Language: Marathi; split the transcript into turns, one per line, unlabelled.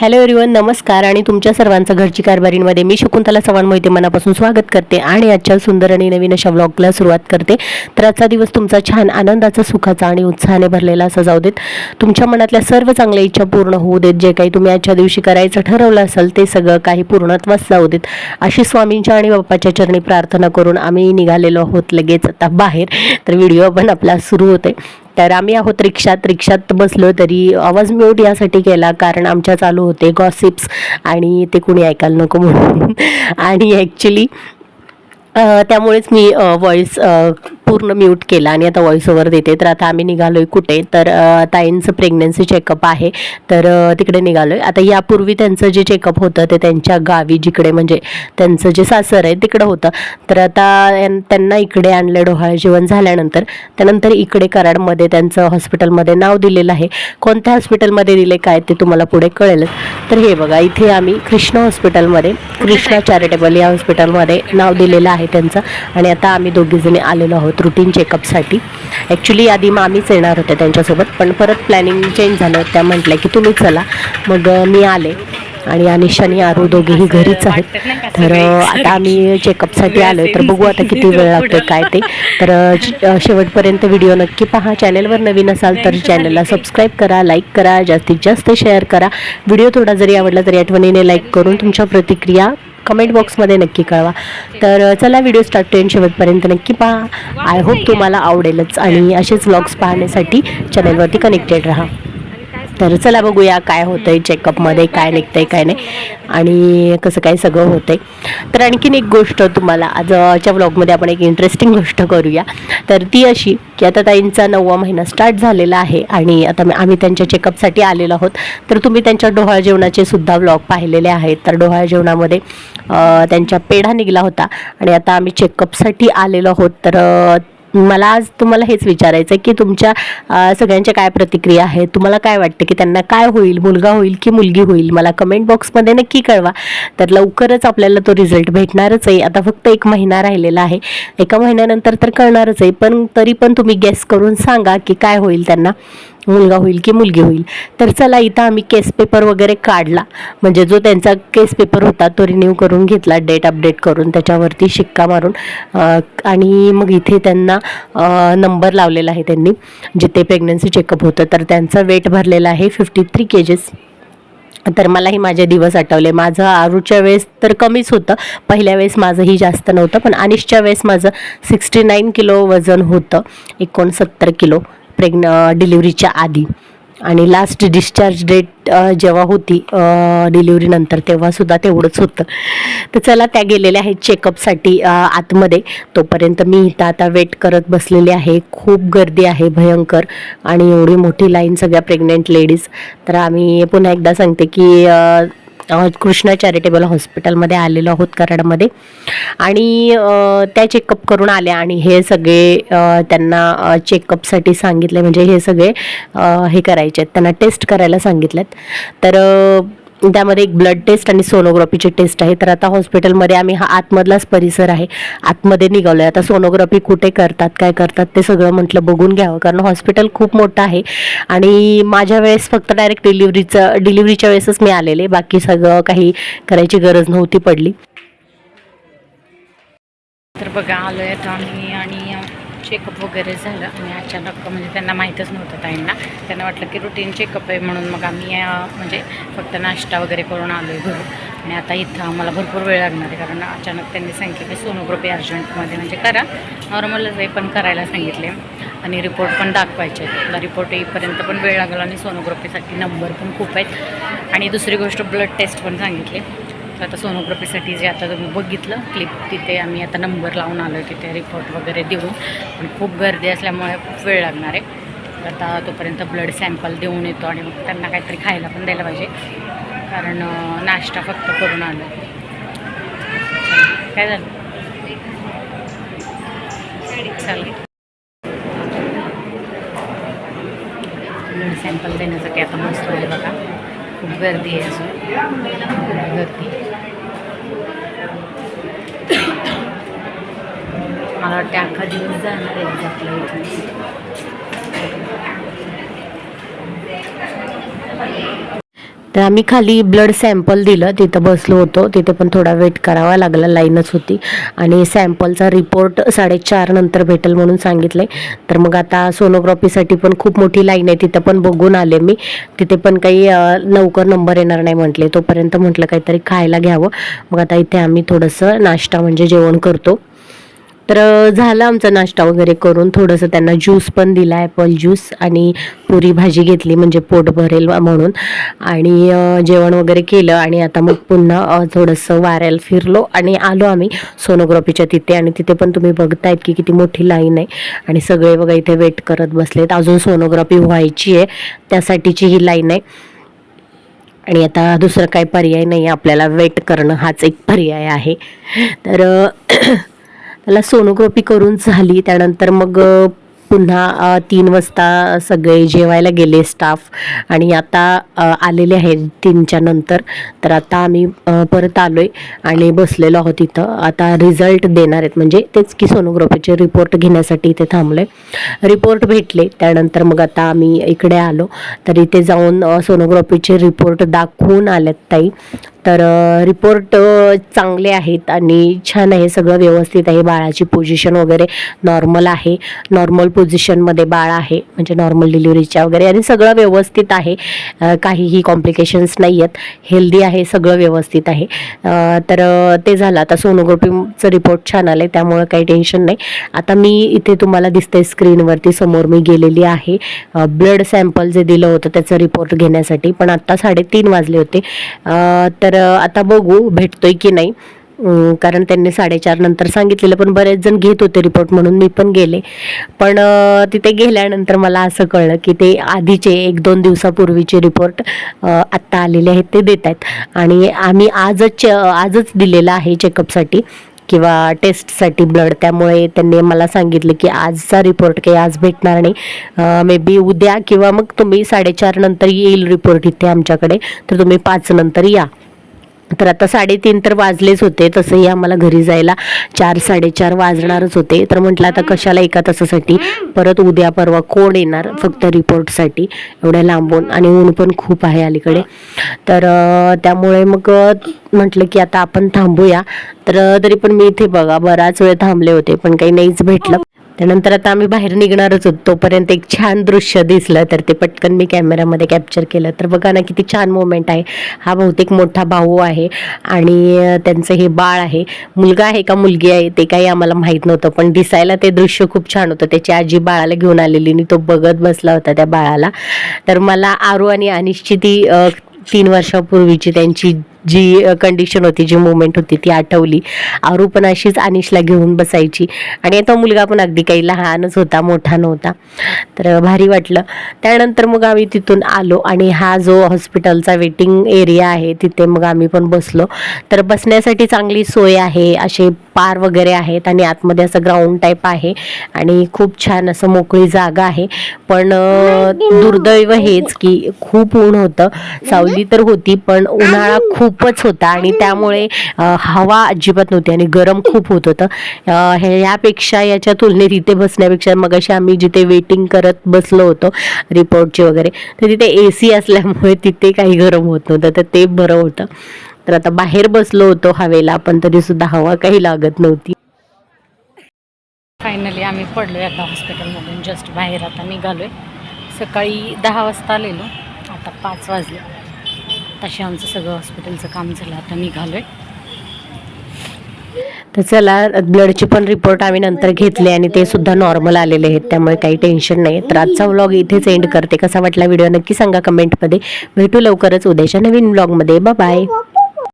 हॅलो एव्हरीवन नमस्कार आणि तुमच्या सर्वांचं घरची कारभारींमध्ये मी शकुंतला चव्हाण मोहिते मनापासून स्वागत करते आणि आजच्या सुंदर आणि नवीन अशा व्लॉगला सुरुवात करते. तर आजचा दिवस तुमचा छान आनंदाचा सुखाचा आणि उत्साहाने भरलेला असा जाऊ देत. तुमच्या मनातल्या सर्व चांगल्या इच्छा पूर्ण होऊ देत. जे काही तुम्ही आजच्या दिवशी करायचं ठरवलं असेल ते सगळं काही पूर्णत्वास जाऊ देत. अशी स्वामींच्या आणि बाप्पाच्या चरणी प्रार्थना करून आम्ही निघालेलो आहोत लगेच आता बाहेर. तर व्हिडिओ पण आपला सुरू होते तर आम्ही आहोत रिक्षात. रिक्षात बसलो तरी आवाज म्यूट यासाठी केला कारण आमच्या चालू होते गॉसिप्स आणि ते कुणी ऐकायला नको म्हणून. आणि ॲक्च्युली त्यामुळेच मी व्हॉईस पूर्ण म्यूट केला आणि आता व्हॉईस ओव्हर देते. तर आता आम्ही निघालोय कुठे? तर ताईंचं प्रेग्नन्सी चेकअप आहे. तर तिकडे तिकडे निघालोय. आता यापूर्वी त्यांचं जे चेकअप होतं ते त्यांच्या गावी जिकडे म्हणजे त्यांचं जे सासर आहे तिकडं होतं. तर आता त्यांना इकडे आणलं डोहाळे जेवण झाल्यानंतर त्यानंतर इकडे कराडमध्ये त्यांचं हॉस्पिटलमध्ये नाव दिलेलं आहे. कोणत्या हॉस्पिटलमध्ये दिले काय ते तुम्हाला पुढे कळेल. तर हे बघा इथे आम्ही कृष्णा हॉस्पिटलमध्ये कृष्णा चॅरिटेबल या हॉस्पिटलमध्ये नाव दिलेलं आहे. त्यांचं. आणि आता आम्ही दोघीजणी आलेलो आहोत रुटीन चेकअपसाठी ॲक्च्युली आधी मामीच येणार होत्या त्यांच्यासोबत. पण परत प्लॅनिंग चेंज झालं. त्या म्हटल्या की तुम्ही चला. मग मी आले. आणि अनिश आणि आरू दोघेही घरीच आहेत. तर आता आम्ही चेकअपसाठी आलो तर बघू आता किती वेळ लागतो काय ते. तर शेवटपर्यंत व्हिडिओ नक्की पहा. चॅनलवर नवीन असाल तर चॅनलला सबस्क्राईब करा लाईक करा जास्तीत जास्त शेअर करा. व्हिडिओ थोडा जरी आवडला तरी आठवणीने लाईक करून तुमच्या प्रतिक्रिया कमेंट बॉक्समध्ये नक्की कळवा. तर चला व्हिडिओ स्टार्ट टू शेवटपर्यंत नक्की पहा. आय होप तुम्हाला आवडेलच. आणि असेच व्लॉग्स पाहण्यासाठी चॅनलवरती कनेक्टेड राहा. तर चला बघूया काय होतंय चेकअपमध्ये काय निघतंय काय नाही. आणि कसं काय सगळं होतंय. तर आणखीन एक गोष्ट तुम्हाला आजच्या व्लॉगमध्ये आपण एक इंटरेस्टिंग गोष्ट करूया. तर ती अशी की आता ताईंचा नववा महिना स्टार्ट झालेला आहे आणि आता आम्ही त्यांच्या चेकअपसाठी आलेलो आहोत. तर तुम्ही त्यांच्या डोहाळ जेवणाचे सुद्धा व्लॉग पाहिलेले आहेत. तर डोहाळ जेवणामध्ये त्यांच्या पेढा निघाला होता. आणि आता आम्ही चेकअपसाठी आलेलो आहोत. तर मला आज तुम्हाला हेच विचारायचं आहे की तुमच्या सगळ्यांच्या काय प्रतिक्रिया आहे तुम्हाला काय वाटतं की त्यांना काय होईल? मुलगा होईल की मुलगी होईल? मला कमेंट बॉक्समध्ये नक्की कळवा. तर लवकरच आपल्याला तो रिझल्ट भेटणारच आहे. आता फक्त एक महिना राहिलेला आहे. एका महिन्यानंतर तर कळणारच आहे. पण तरी पण तुम्ही गेस करून सांगा की काय होईल त्यांना. मुलगा होईल की मुलगी होईल. तर चला इथं आम्ही केस पेपर वगैरे काढला. म्हणजे जो त्यांचा केस पेपर होता तो रिन्यू करून घेतला डेट अपडेट करून त्याच्यावरती शिक्का मारून. आणि मग इथे त्यांना नंबर लावलेला आहे त्यांनी जिथे प्रेग्नन्सी चेकअप होतं. तर त्यांचा वेट भरलेला आहे फिफ्टी थ्री केजेस तर मलाही माझे दिवस आठवले. माझं आरूच्या वेळेस तर कमीच होतं. पहिल्या वेळेस माझंही जास्त नव्हतं पण अनिशच्या वेळेस माझं सिक्स्टी नाईन किलो वजन होतं. एकोणसत्तर किलो. प्रेग्न डिलिव्हरीच्या आधी. आणि लास्ट डिस्चार्ज डेट जेव्हा होती डिलिव्हरीनंतर तेव्हासुद्धा तेवढंच होतं. तर चला त्या गेलेल्या आहेत चेकअपसाठी आतमध्ये. तोपर्यंत मी इथं आता वेट करत बसलेली आहे. खूप गर्दी आहे भयंकर. आणि एवढी मोठी लाईन सगळ्या प्रेग्नेंट लेडीज तर आम्ही पुन्हा एकदा सांगते की कृष्णा चॅरिटेबल हॉस्पिटलमध्ये आलेलो आहोत कराडमध्ये. आणि त्या चेकअप करून आल्या आणि हे सगळे त्यांना चेकअपसाठी सांगितले. म्हणजे हे सगळे हे करायचे आहेत. त्यांना टेस्ट करायला सांगितलेत. तर त्यामध्ये एक ब्लड टेस्ट आणि सोनोग्राफीची टेस्ट आहे. तर आता हॉस्पिटलमध्ये आम्ही हा आतमधलाच परिसर आहे. आतमध्ये निघालो आहे आता सोनोग्राफी कुठे करतात काय करतात ते सगळं म्हटलं बघून घ्यावं. कारण हॉस्पिटल खूप मोठं आहे. आणि माझ्या वेळेस फक्त डायरेक्ट डिलिव्हरीचं डिलिव्हरीच्या वेळेसच मी आलेले. बाकी सगळं काही करायची गरज नव्हती पडली.
तर बघा आलो आहे आम्ही आणि चेकअप वगैरे झालं आणि अचानक म्हणजे त्यांना माहीतच नव्हतं ताईंना. त्यांना वाटलं की रुटीन चेकअप आहे म्हणून मग आम्ही म्हणजे फक्त नाश्ता वगैरे करून आलो आहे घरून. आणि आता इथं आम्हाला भरपूर वेळ लागणार आहे कारण अचानक त्यांनी सांगितलं की सोनोग्राफी अर्जंटमध्ये म्हणजे करा. नॉर्मलच आहे पण करायला सांगितले. आणि रिपोर्ट पण दाखवायचे आहेत. रिपोर्ट येईपर्यंत पण वेळ लागला आणि सोनोग्राफीसाठी नंबर पण खूप आहेत. आणि दुसरी गोष्ट ब्लड टेस्ट पण सांगितले. तर आता सोनोग्राफीसाठी जे आता तुम्ही बघितलं क्लिप तिथे आम्ही आता नंबर लावून आलो आहे तिथे रिपोर्ट वगैरे देऊन. पण खूप गर्दी असल्यामुळे खूप वेळ लागणार आहे. तर आता तोपर्यंत ब्लड सॅम्पल देऊन येतो आणि मग त्यांना काहीतरी खायला पण द्यायला पाहिजे. कारण नाश्ता फक्त करून आलो काय झालं? चालेल ब्लड सॅम्पल देण्यासाठी आता मस्त आहे बघा. खूप गर्दी आहे अजून. गर्दी वाटते अख्खा दिवस जाणार आहे एक्झॅक्टला इथे
तर आम्ही खाली ब्लड सॅम्पल दिलं तिथं बसलो होतो. तिथे पण थोडा वेट करावा लागला लाईनच होती. आणि सॅम्पलचा रिपोर्ट साडेचार नंतर भेटेल म्हणून सांगितलंय. तर मग आता सोनोग्राफीसाठी पण खूप मोठी लाईन आहे तिथं पण बघून आले मी. तिथे पण काही लवकर नंबर येणार नाही म्हटले. तोपर्यंत म्हटलं काहीतरी खायला घ्यावं. मग आता इथे आम्ही थोडंसं नाश्ता म्हणजे जेवण करतो. तर झालं आमचा नाश्ता वगैरे करून. थोडंसं त्यांना ज्यूस पण दिला ॲपल ज्यूस आणि पुरी भाजी घेतली म्हणजे पोट भरेल म्हणून. आणि जेवण वगैरे केलं आणि आता मग पुन्हा थोडंसं वाऱ्याला फिरलो आणि आलो आम्ही सोनोग्राफीच्या तिथे. आणि तिथे पण तुम्ही बघतायत की किती मोठी लाईन आहे. आणि सगळे बघा इथे वेट करत बसलेत. अजून सोनोग्राफी व्हायची आहे. त्यासाठीची ही लाईन आहे. आणि आता दुसरं काही पर्याय नाही आपल्याला वेट करणं हाच एक पर्याय आहे. तर त्याला सोनोग्राफी करून झाली. त्यानंतर मग पुन्हा तीन वाजता सगळे जेवायला गेले स्टाफ आणि आता आलेले आहेत तीनच्या नंतर. तर आता आम्ही परत आलो आहे आणि बसलेलो आहोत इथं. आता रिझल्ट देणार आहेत. म्हणजे तेच की सोनोग्राफीचे रिपोर्ट घेण्यासाठी इथे थांबलोय. रिपोर्ट भेटले. त्यानंतर मग आता आम्ही इकडे आलो. तर इथे जाऊन सोनोग्राफीचे रिपोर्ट दाखवून आल्यात ताई. तर रिपोर्ट चांगले आहेत आणि छान आहे. सगळं व्यवस्थित आहे. बाळाची पोझिशन वगैरे नॉर्मल आहे. नॉर्मल पोझिशनमध्ये बाळ आहे. म्हणजे नॉर्मल डिलिव्हरीच्या वगैरे. आणि सगळं व्यवस्थित आहे. काहीही कॉम्प्लिकेशन्स नाही आहेत हेल्दी आहे. सगळं व्यवस्थित आहे. तर ते झालं. आता सोनोग्राफीचं रिपोर्ट छान आलं आहे त्यामुळं काही टेन्शन नाही. आता मी इथे तुम्हाला दिसते स्क्रीनवरती समोर मी गेलेली आहे. ब्लड सॅम्पल जे दिलं होतं त्याचं रिपोर्ट घेण्यासाठी. पण आत्ता साडेतीन वाजले होते. तर तर आता बघू भेटतोय की नाही. कारण त्यांनी साडेचार नंतर सांगितलेलं पण बरेच जण घेत होते रिपोर्ट म्हणून मी पण गेले. पण तिथे गेल्यानंतर मला असं कळलं की ते आधीचे एक दोन दिवसापूर्वीचे रिपोर्ट आत्ता आलेले आहेत ते देत आहेत. आणि आम्ही आजच आजच दिलेलं आहे चेकअपसाठी किंवा टेस्टसाठी ब्लड त्यामुळे त्यांनी मला सांगितलं की आजचा रिपोर्ट काही आज भेटणार नाही. मे बी उद्या किंवा मग तुम्ही साडेचार नंतर येईल रिपोर्ट इथे आमच्याकडे. तर तुम्ही पाच नंतर या. तर आता साडेतीन तर वाजलेच होते तसंही आम्हाला घरी जायला चार साडेचार वाजणारच होते. तर म्हटलं आता कशाला एका तासासाठी? परत उद्या परवा कोण येणार? फक्त रिपोर्टसाठी. एवढ्या लांबून. आणि ऊन पण खूप आहे अलीकडे. तर त्यामुळे मग म्हटलं की आता आपण थांबूया. तर तरी पण मी इथे बघा बराच वेळ थांबले होते पण काही नाहीच भेटलं. त्यानंतर आता आम्ही बाहेर निघणारच होतो. तोपर्यंत एक छान दृश्य दिसलं तर ते पटकन मी कॅमेरामध्ये कॅप्चर केलं. तर बघा ना किती छान मोमेंट आहे. हा बहुतेक मोठा भाऊ आहे आणि त्यांचं हे बाळ आहे. मुलगा आहे का मुलगी आहे ते काही आम्हाला माहीत नव्हतं पण दिसायला ते दृश्य खूप छान होतं. त्याची आजी बाळाला घेऊन आलेली आणि तो बघत बसला होता त्या बाळाला. तर मला आरू आणि अनिश्चिती ती तीन वर्षापूर्वीची त्यांची जी कंडिशन होती जी मुवमेंट होती ती आठवली. आरू पण अशीच अनिशला घेऊन बसायची. आणि तो मुलगा पण अगदी काही लहानच होता मोठा नव्हता. तर भारी वाटलं. त्यानंतर मग आम्ही तिथून आलो आणि हा जो हॉस्पिटलचा वेटिंग एरिया आहे तिथे मग आम्ही पण बसलो. तर बसण्यासाठी चांगली सोय आहे असे पार वगैरे आहेत आणि आतमध्ये असं ग्राउंड टाईप आहे आणि खूप छान असं मोकळी जागा आहे. पण दुर्दैव हेच की खूप ऊन होतं. सावली तर होती पण उन्हाळा खूपच होता आणि त्यामुळे हवा अजिबात नव्हती आणि गरम खूप होत होतं. ह्यापेक्षा यापेक्षा याच्या तुलनेत इथे बसण्यापेक्षा मग अशी आम्ही जिथे वेटिंग करत बसलो होतो रिपोर्टचे वगैरे तर तिथे ए सी असल्यामुळे तिथे काही गरम होत नव्हतं तर ते बरं होतं. तर आता बाहेर बसलो होतो हवेला पण तरी सुद्धा हवा काही लागत नव्हती.
फायनली आम्ही पडलो आता हॉस्पिटलमधून जस्ट बाहेर आता निघालो आहे सकाळी दहा वाजता आलेलो आता पाच वाजले. तसे आमचं सगळं हॉस्पिटलचं काम झालं आता निघालो आहे
तर चला ब्लडचे पण रिपोर्ट आम्ही नंतर घेतले आणि ते सुद्धा नॉर्मल आलेले आहेत त्यामुळे काही टेन्शन नाही. तर आजचा व्लॉग इथेच एंड करते. कसा वाटला व्हिडिओ नक्की सांगा कमेंटमध्ये भेटू लवकरच उद्याच्या नवीन व्लॉगमध्ये बाय